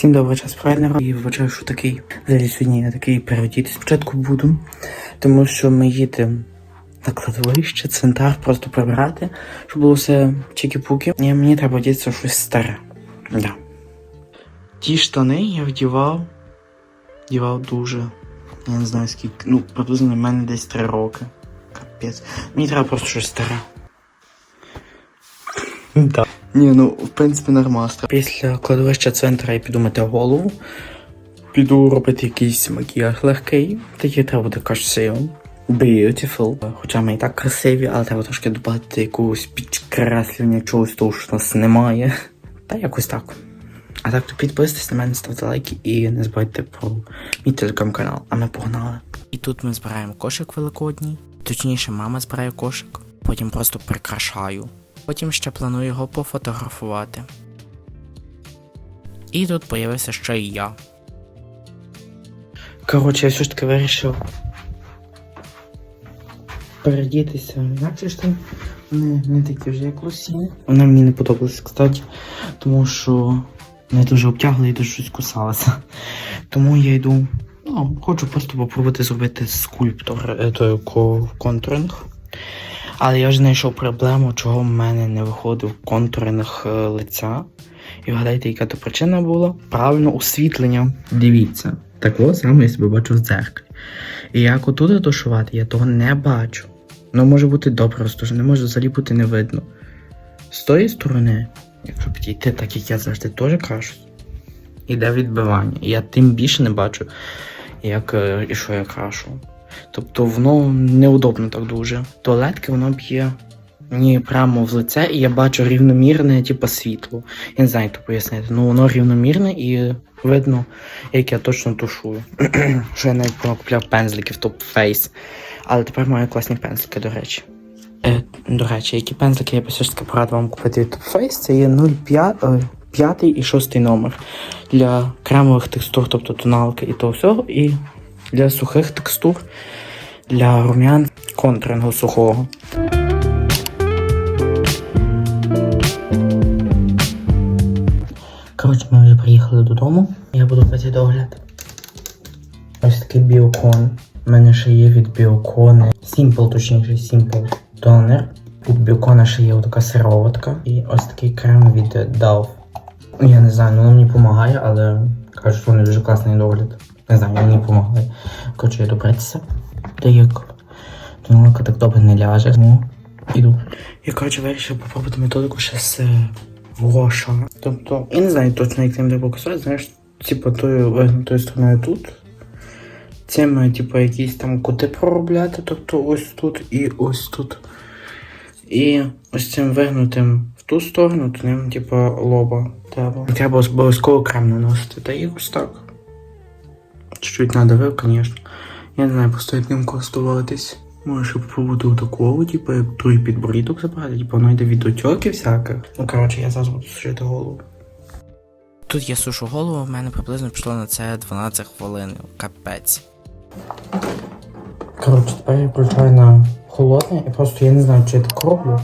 Всім добрий час правильно і вважаю, що такий взагалі сьогодні я такий переодіти спочатку буду, тому що ми їдемо на кладовище, центр, просто прибирати, щоб було все чікі-пуки. І мені треба одітися щось старе. Да. Ті штани я вдівав, вдівав дуже. Я не знаю скільки. Ну, приблизно в мене десь три роки. Капець. Мені треба просто щось старе. Так. Ні, ну в принципі нормально. Після кладовища центра я піду мити голову. Піду робити якийсь макіяж легкий. Тоді треба буде кажеться, beautiful. Хоча ми і так красиві, але треба трошки додати якогось підкреслення чогось того, що нас немає. Та якось так. А так то підписуйтесь на мене, ставте лайки і не забудьте про мій телеграм-канал. А ми погнали. І тут ми збираємо кошик великодній. Точніше, мама збирає кошик. Потім просто прикрашаю. Потім ще планую його пофотографувати. І тут появився ще і я. Коротше, я все ж таки вирішив передітися. Інакше ж там не, не такі вже як Лусі. Вона мені не подобалася, кстати, тому що не дуже обтягла і дуже щось кусалася. Тому я йду. Ну, хочу просто попробувати зробити скульптор е, контуринг. Але я вже знайшов проблему, чого в мене не виходив контуринг е, лиця. І вгадайте, яка то причина була? Правильно, освітлення. Дивіться, так ось саме я себе бачу в дзеркалі. І як отут тушувати, я того не бачу. Ну, може бути добре, просто не може взагалі бути не видно. З тої сторони, якщо підійти, так як я завжди теж крашусь, іде відбивання. Я тим більше не бачу, як е, і що я крашу. Тобто воно неудобно так дуже. Туалетки воно б'є мені прямо в лице, і я бачу рівномірне, типу, світло. Я не знаю, як то пояснити. Ну воно рівномірне і видно, як я точно тушую. що я навіть купляв пензлики в Top Face. Але тепер маю класні пензлики, до речі. Е, до речі, які пензлики я все ж таки порадив вам купити від Face, це є 0,5 е, і шостий номер для кремових текстур, тобто тоналки і того всього, і для сухих текстур, для рум'ян контурингу сухого. Коротше, ми вже приїхали додому. Я буду робити догляд. Ось такий біокон. У мене ще є від біокони. Simple, точніше, Simple Toner. Від біокона ще є така сироватка. І ось такий крем від Dove. Я не знаю, ну воно мені допомагає, але кажуть, що вони дуже класний догляд. Не знаю, мені допомагає. Коротше, добратися. Та як тоналка так добре не ляже. Ну, іду. Я, коротше, вирішив попробувати методику ще з е, Гоша. Тобто, я не знаю точно, як цим треба показати, знаєш, типу тою вигнутою стороною тут. Цим, типу, якісь там кути проробляти, тобто ось тут і ось тут. І ось цим вигнутим в ту сторону, то ним, типу, лоба треба. Треба обов'язково крем наносити. Та і ось так. Чуть-чуть надавив, звісно. Я не знаю, просто як ним користуватись. Може попробувати такого, типу, як той підборідок забрати, типу, воно йде від отьоки всяких. Ну, коротше, я зараз буду сушити голову. Тут я сушу голову, в мене приблизно пішло на це 12 хвилин. Капець. Коротше, тепер я включаю на холодне і просто я не знаю, чи я так роблю.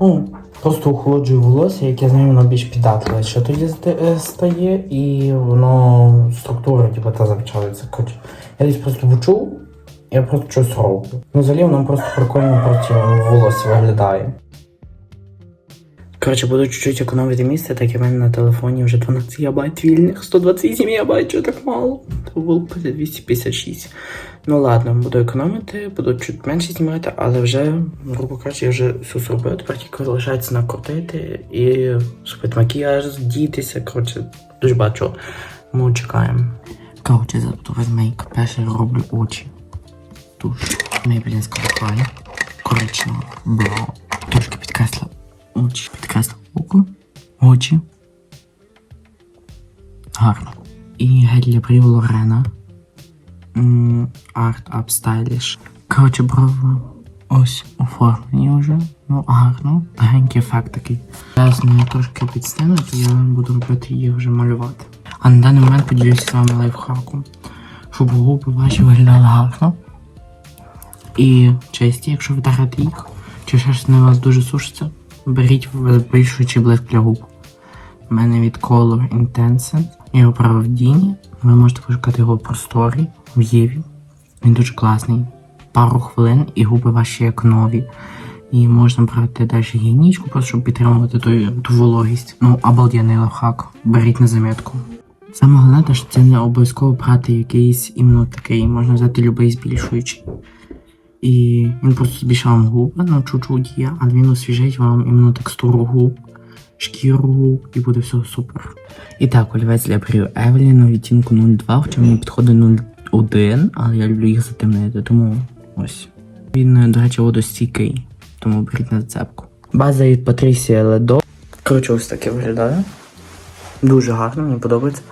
Ну, просто охолоджую волосся, яке з ним більш піддатливе. Що тоді е, стає, і воно структура, типу, та. Коротше, я десь просто почув, я просто щось роблю. Ну, взагалі воно просто прикольно проти волосся виглядає. Коротше, буду чуть-чуть економити місце, так як в мене на телефоні вже 12 ГБ вільних, 128 ГБ, що так мало. То було 256. Ну ладно, буду економити, буду чуть менше знімати, але вже, грубо кажучи, я вже все зробив. Тепер тільки залишається накрутити і зробити макіяж, здітися. Коротше, дуже багато. Ми чекаємо. Коротше, зараз мейк. Перше роблю очі. Туш. Мейблінська фай. Коричнева. Браун. Трошки підкресла очі. Підкресла око. Очі. Гарно. І гель для брів Лорена. Арт Up Stylish. Коротше, брови ось оформлені вже. Ну, гарно. Легенький ефект такий. Зараз мене трошки підстане, то я буду робити їх вже малювати. А на даний момент поділюся з вами лайфхаком. Щоб губи ваші виглядали гарно. І чисті, якщо вдарити їх, чи ще щось на вас дуже сушиться, беріть збільшуючий блиск для губ. У мене від Color Intense його брав в Діні. Ви можете пошукати його в просторі в Єві. Він дуже класний. Пару хвилин і губи ваші як нові. І можна брати далі гігієнічку, просто щоб підтримувати ту, ту вологість. Ну, обалденний лайфхак. Беріть на замітку. Саме головне, що це не обов'язково брати якийсь іменно такий, можна взяти любий збільшуючий. І він просто збільшає вам губи, ну чуть-чуть є, але він освіжить вам іменно текстуру губ, шкіру губ і буде все супер. І так, олівець для брів Евеліну відтінку 02, хоча мені підходить 01, але я люблю їх затемнити, тому ось. Він, до речі, водостійкий, тому беріть на зацепку. База від Патрісія Ледо. Коротше, ось таке виглядає. Дуже гарно, мені подобається.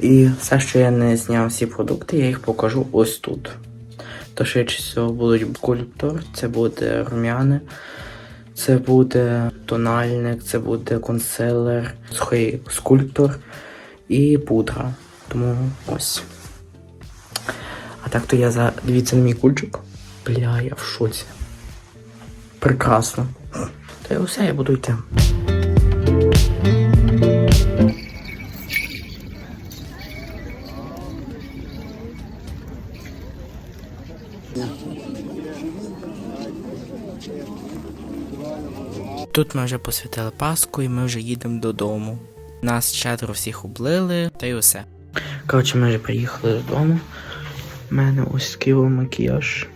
І все, що я не зняв всі продукти, я їх покажу ось тут. То швидше всього будуть скульптор, це буде рум'яне, це буде тональник, це буде консилер, сухий скульптор і пудра. Тому ось. А так то я за. Дивіться на мій кульчик. Бля, я в шоці. Прекрасно. Та й усе, я буду йти. Тут ми вже посвятили Пасху і ми вже їдемо додому. Нас четверо всіх облили, та й усе. Коротше, ми вже приїхали додому. У мене ось такий макіяж.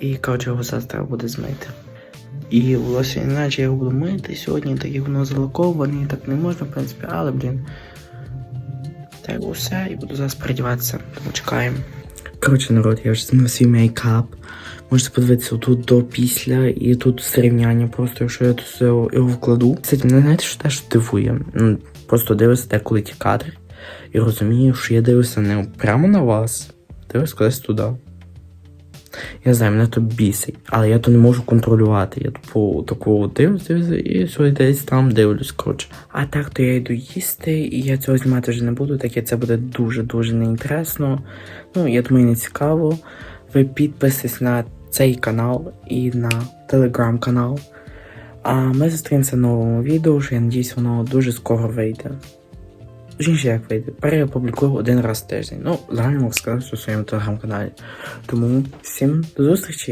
І коротше, його зараз треба буде змити. І волосся іначе я буду мити сьогодні, так як воно залаковане, і так не можна, в принципі, але, блін. Так усе, і буду зараз передіватися, тому чекаємо. Коротше, народ, я вже змив свій мейкап. Можете подивитися тут до після і тут зрівняння. Просто якщо я тут його вкладу. Кстати, мене знаєте, що теж дивує. Ну, просто дивишся деколи ті кадри і розумію, що я дивлюся не прямо на вас, дивлюся кудись туди. Я знаю, мене то бісить, але я то не можу контролювати. Я тупо такого дивлюсь, дивлюся і все десь там дивлюсь, коротше. А так то я йду їсти, і я цього знімати вже не буду, так як це буде дуже-дуже неінтересно. Ну, я думаю, не цікаво. Ви підписуйтесь на цей канал і на телеграм-канал. А ми зустрінемося в новому відео, що я надіюсь, воно дуже скоро вийде. Жінше, як вийде. Переопублікую один раз в тиждень. Ну, загально сказати, що своєму телеграм-каналі. Тому всім до зустрічі!